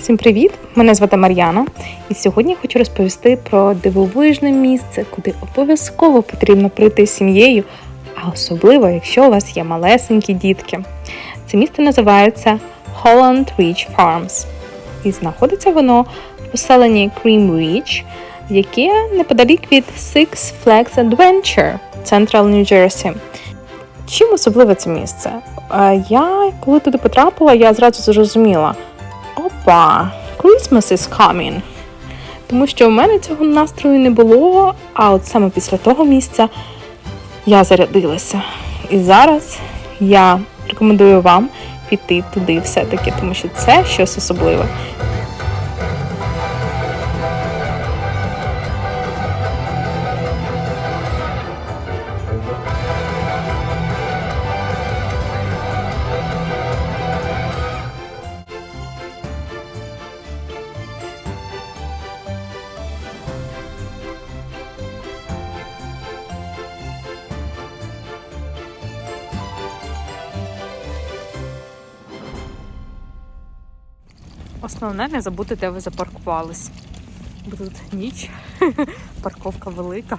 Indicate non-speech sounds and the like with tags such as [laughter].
Всім привіт! Мене звати Мар'яна, і сьогодні хочу розповісти про дивовижне місце, куди обов'язково потрібно прийти з сім'єю, а особливо, якщо у вас є малесенькі дітки. Це місце називається Holland Ridge Farms, і знаходиться воно в поселенні Cream Ridge, яке неподалік від Six Flags Adventure, Central New Jersey. Чим особливе це місце? Е, Я, коли туди потрапила, я зразу зрозуміла. Опа, Christmas is coming. Тому що в мене цього настрою не було, а от саме після того місця я зарядилася. І зараз я рекомендую вам піти туди все-таки, тому що це щось особливе. Основне не забути, де ви запаркувались. Бо тут ніч, [laughs] парковка велика.